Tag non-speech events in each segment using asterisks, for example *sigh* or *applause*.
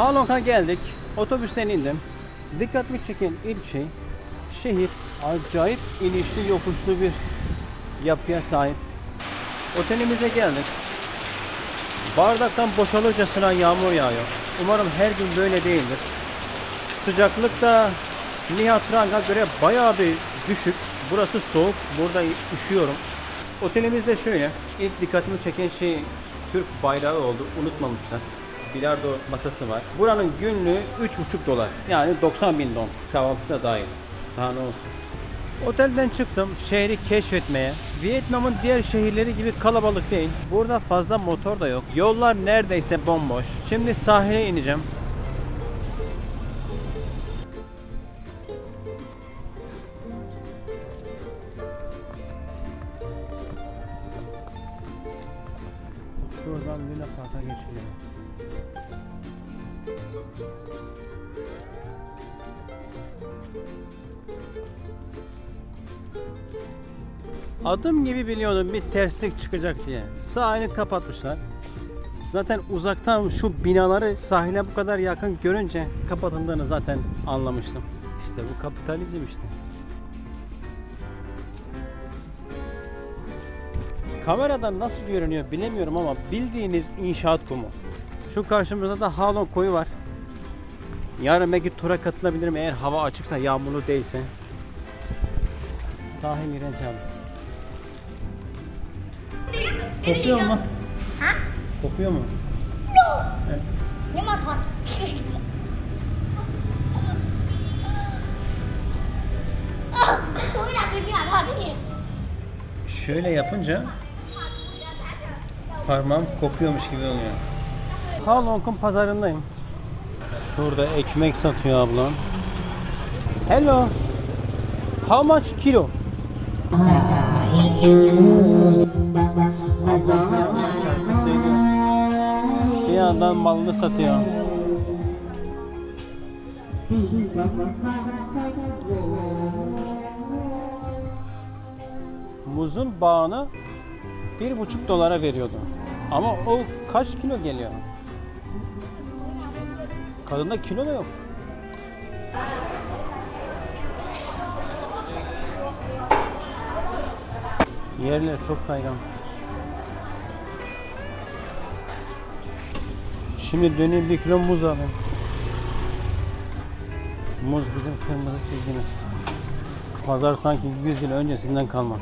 Halong'a geldik. Otobüsten indim. Dikkatimi çeken ilk şey şehir acayip inişli yokuşlu bir yapıya sahip. Otelimize geldik. Bardaktan boşalırcasına yağmur yağıyor. Umarım her gün böyle değildir. Sıcaklık da Nihat Rang'a göre bayağı bir düşük. Burası soğuk. Burada üşüyorum. Otelimiz de şöyle. İlk dikkatimi çeken şey Türk bayrağı oldu. Unutmamışlar. Bilardo masası var. Buranın günlüğü 3,5 dolar. Yani 90 bin don. Kahvaltısı da dahil. Daha ne olsun. Otelden çıktım şehri keşfetmeye. Vietnam'ın diğer şehirleri gibi kalabalık değil. Burada fazla motor da yok. Yollar neredeyse bomboş. Şimdi sahile ineceğim. Şuradan Luna Park'a geçiyorum. Adım gibi biliyordum bir terslik çıkacak diye. Sahili kapatmışlar. Zaten uzaktan şu binaları sahile bu kadar yakın görünce kapatıldığını zaten anlamıştım. İşte bu kapitalizm işte. Kameradan nasıl görünüyor bilemiyorum ama bildiğiniz inşaat kumu. Şu karşımızda da Halon koyu var. Yarın belki tura katılabilirim eğer hava açıksa, yağmurlu değilse. Sahil iğrenç abi. Kokuyor mu? Hả? Kokuyor mu? Evet. Gì hả? Thật cái gì? Şöyle yapınca parmağım kopuyormuş gibi oluyor. Halong'un pazarındayım. Şurada ekmek satıyor ablam. Hello. How much kilo? Yandan malını satıyor. Muzun bağını bir buçuk dolara veriyordu. Ama o kaç kilo geliyor? Kadında kilo da yok. Yerler çok kaygan. Şimdi döneyim bir kilo muz alayım. Muz bizim kırmızı çizgimiz. Pazar sanki 100 yıl öncesinden kalma.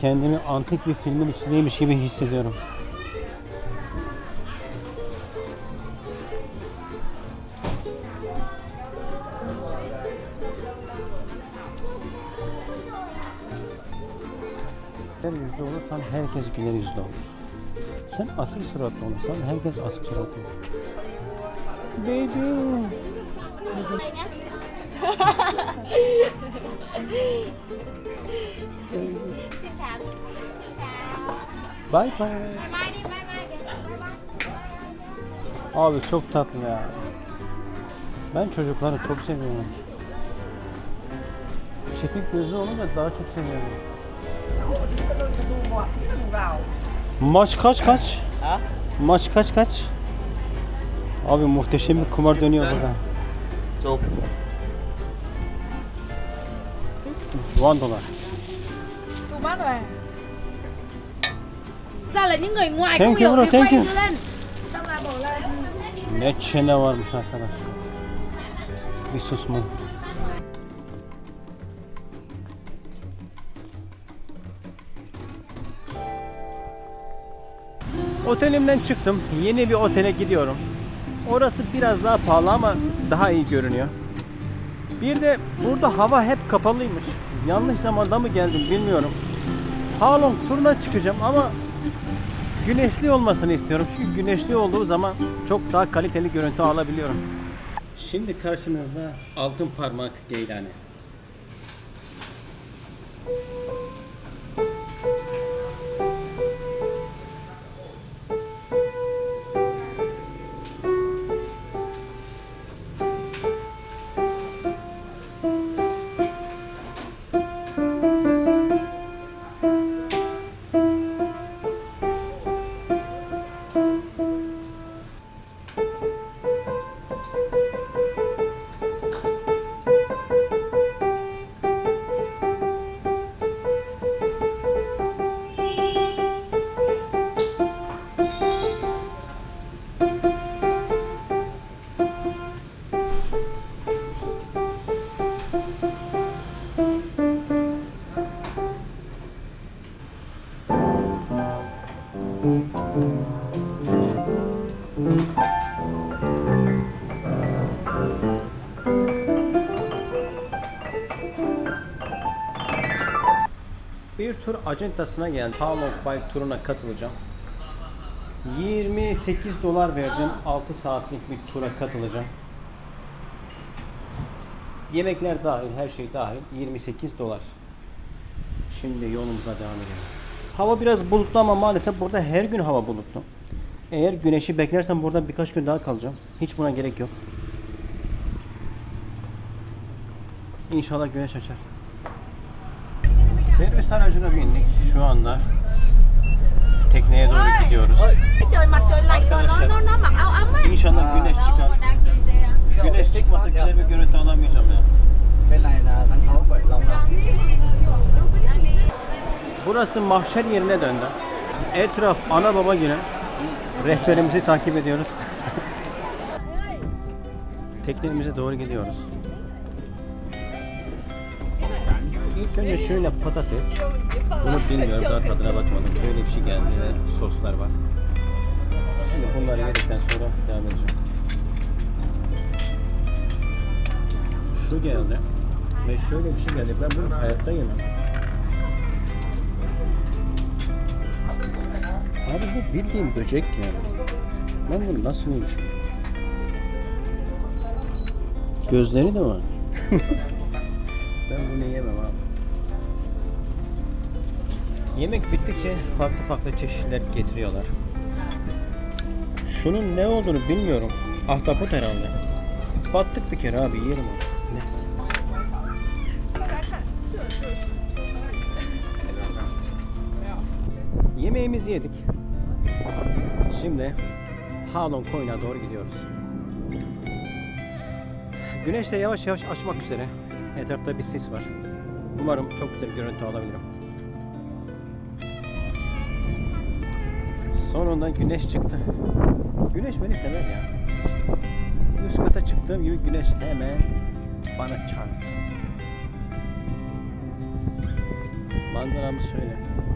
Kendimi antik bir filmin içindeymiş gibi hissediyorum. Her yüzde olursan herkes güler yüzlü olur. Sen asık suratlı olursan herkes asık suratlı olur. Baby. Bye bye Abi çok tatlı ya. Ben çocukları çok seviyorum. Çekik gözlü olunca daha çok seviyorum. Maç kaç kaç? Maç kaç kaç? Abi muhteşem bir kumar dönüyor burada. Chụp One dolar. Đủ mắt rồi Ra là những người ngoài Thank không you, hiểu bro, thì thank quay you. nó lên Xong là bỏ lên Ne çene varmış arkadaşlar. Bir susma. Otelimden çıktım. Yeni bir otele gidiyorum. Orası biraz daha pahalı ama daha iyi görünüyor. Bir de burada hava hep kapalıymış. Yanlış zamanda mı geldim bilmiyorum. Halong turuna çıkacağım ama güneşli olmasını istiyorum. Çünkü güneşli olduğu zaman çok daha kaliteli görüntü alabiliyorum. Şimdi karşınızda altın parmak geylani. Bir tur acentasına geldim. Halong Bike turuna katılacağım. 28 dolar verdim. 6 saatlik bir tura katılacağım. Yemekler dahil, her şey dahil 28 dolar. Şimdi yolumuza devam edelim. Hava biraz bulutlu ama maalesef burada her gün hava bulutlu. Eğer güneşi beklersem burada birkaç gün daha kalacağım. Hiç buna gerek yok. İnşallah güneş açar. Servis aracına bindik. Şu anda tekneye doğru gidiyoruz. á İnşallah güneş çıkar. Güneş çıkmasa güzel bir görüntü alamayacağım ya. Burası mahşer yerine döndü. Etraf ana baba günü. Rehberimizi takip ediyoruz. *laughs* Teknemize doğru gidiyoruz. İlk önce şöyle patates. Bunu bilmiyorum daha tadına bakmadım. Böyle bir şey geldi ve soslar var. Şimdi bunları yedikten sonra devam edeceğim. Şu geldi. Ve şöyle bir şey geldi. Ben bunu hayatta yemem. Abi bu bildiğin böcek yani. Ben bunu nasıl yemişim? Gözleri de var. *laughs* ben bunu yemem abi. Yemek bittikçe farklı farklı çeşitler getiriyorlar. Şunun ne olduğunu bilmiyorum. Ahtapot herhalde. Battık bir kere abi yiyelim onu. Yemeğimizi yedik. Şimdi Halong Koyun'a doğru gidiyoruz. Güneş de yavaş yavaş açmak üzere. Etrafta bir sis var. Umarım çok güzel bir görüntü alabilirim. Sonunda güneş çıktı. Güneş beni sever ya. Üst kata çıktığım gibi güneş hemen bana çarptı. Manzaramız şöyle.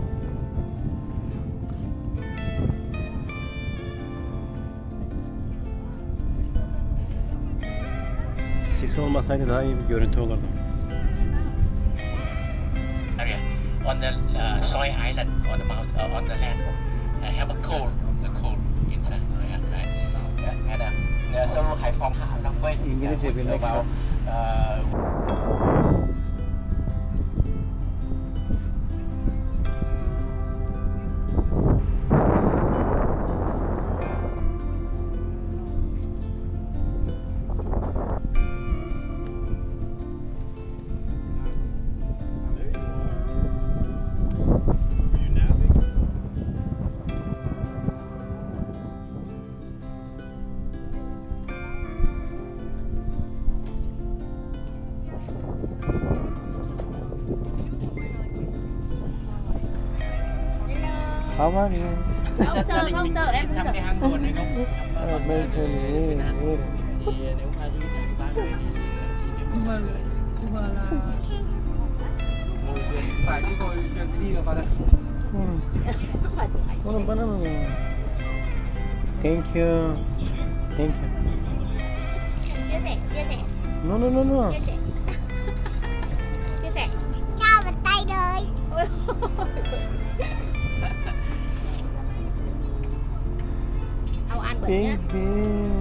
Sis olmasaydı daha iyi bir görüntü olurdu. area on the uh, Soy Island on the mount uh, on the land uh, have a cool a cool inside yeah, right yeah, and uh, yeah, so Hải Phòng Hạ Long Vinh İngilizce uh, bilmek about, uh, Are you? không sơ không sơ em không cái hang buồn này không? Ờ, bên trên này, này. Thì nếu mà đi thì ba người thì chỉ thêm một trăm rưỡi. Nhưng mà là Ngồi thuyền phải đi ngồi thuyền đi là vào đây. Ảnh Oğlum bana mı? Thank you. Thank you. chia sẻ chia sẻ No no no no. chia sẻ *laughs* chia sẻ cho mình tay Baby.